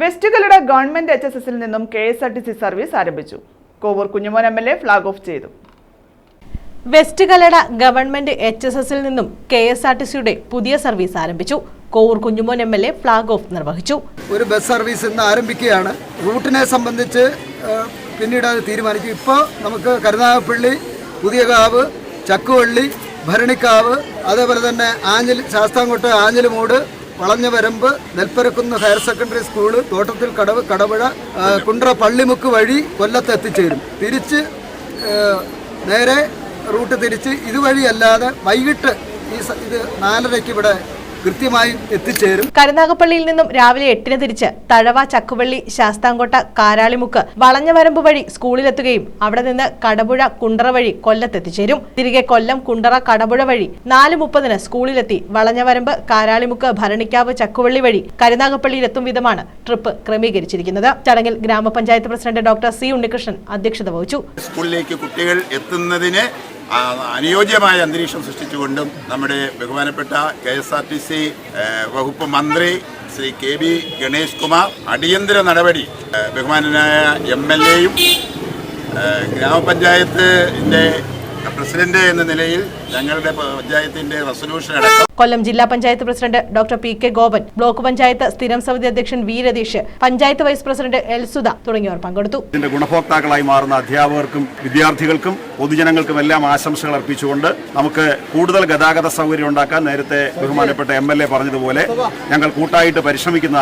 വെസ്റ്റുകളുടെ government H S എസിൽ നിന്നും K S R T C service ആരംഭിച്ചു. Kovoor Kunjumon M L A flag off ചെയ്തു. West Kallada government H S എസിൽ നിന്നും K S R T സിയുടെ പുതിയ service ആരംഭിച്ചു. Kovoor Kunjumon M L A flag off നിർവഹിച്ചു. ഒരു ബസ് സർവീസ് ഇന്ന് ആരംഭിക്കുകയാണ്. റൂട്ടിനെ സംബന്ധിച്ച് പിന്നീട് അത് തീരുമാനിക്കും. ഇപ്പോൾ നമുക്ക് കരുനാഗപ്പള്ളി പുതിയകാവ് ചക്കുവള്ളി ഭരണിക്കാവ് അതേപോലെ തന്നെ ആഞ്ഞിൽ Sasthamkotta Anjilimoodu Valanjavaramb Nelpparakkunnu higher secondary school തോട്ടത്തിൽ കടവ് കടവഴ കുണ്ട്ര പള്ളിമുക്ക് വഴി കൊല്ലത്ത് എത്തിച്ചേരും. തിരിച്ച് നേരെ റൂട്ട് തിരിച്ച് ഇതുവഴിയല്ലാതെ വൈകിട്ട് ഈ ഇത് നാലരയ്ക്ക് ഇവിടെ കൃത്യമായി എത്തിച്ചേരും. കരുനാഗപ്പള്ളിയിൽ നിന്നും രാവിലെ എട്ടിന് തിരിച്ച് തഴവ ചക്കുവള്ളി ശാസ്താംകോട്ട കാരാളിമുക്ക് വളഞ്ഞവരമ്പ് വഴി സ്കൂളിലെത്തുകയും അവിടെ നിന്ന് കടപുഴ കുണ്ടറ വഴി കൊല്ലത്തെത്തിച്ചേരും. തിരികെ കൊല്ലം കുണ്ടറ കടപുഴ വഴി നാല് മുപ്പതിന് സ്കൂളിലെത്തി വളഞ്ഞവരമ്പ് കാരാളിമുക്ക് ഭരണിക്കാവ് ചക്കുവള്ളി വഴി കരുനാഗപ്പള്ളിയിലെത്തും വിധമാണ് ട്രിപ്പ് ക്രമീകരിച്ചിരിക്കുന്നത്. ചടങ്ങിൽ ഗ്രാമപഞ്ചായത്ത് പ്രസിഡന്റ് ഡോക്ടർ സി ഉണ്ണികൃഷ്ണൻ അധ്യക്ഷത വഹിച്ചു. സ്കൂളിലേക്ക് കുട്ടികൾ എത്തുന്നതിന് അനുയോജ്യമായ അന്തരീക്ഷം സൃഷ്ടിച്ചുകൊണ്ടും നമ്മുടെ ബഹുമാനപ്പെട്ട K S R T C വകുപ്പ് മന്ത്രി ശ്രീ കെ ബി ഗണേഷ് കുമാർ അടിയന്തര നടപടി ബഹുമാനനായ എം എൽ എയും ഗ്രാമപഞ്ചായത്തിന്റെ പ്രസിഡന്റ് എന്ന നിലയിൽ ഞങ്ങളുടെ പഞ്ചായത്തിന്റെ റെസൊല്യൂഷൻ അടക്കം കൊല്ലം ജില്ലാ panchayat president doctor P K Gopan block panchayat സ്ഥിരം സമിതി അധ്യക്ഷൻ V Ratheesh panchayat vice president L Sudha തുടങ്ങിയവർ പങ്കെടുത്തു. ഇതിന്റെ ഗുണഭോക്താക്കളായി മാറുന്ന അധ്യാപകർക്കും വിദ്യാർത്ഥികൾക്കും പൊതുജനങ്ങൾക്കും എല്ലാം ആശംസകൾ അർപ്പിച്ചുകൊണ്ട് നമുക്ക് കൂടുതൽ ഗതാഗത സൗകര്യം ഉണ്ടാക്കാൻ നേരത്തെ ബഹുമാനപ്പെട്ട എം എൽ എ പറഞ്ഞതുപോലെ ഞങ്ങൾ കൂട്ടായിട്ട് പരിശ്രമിക്കുന്ന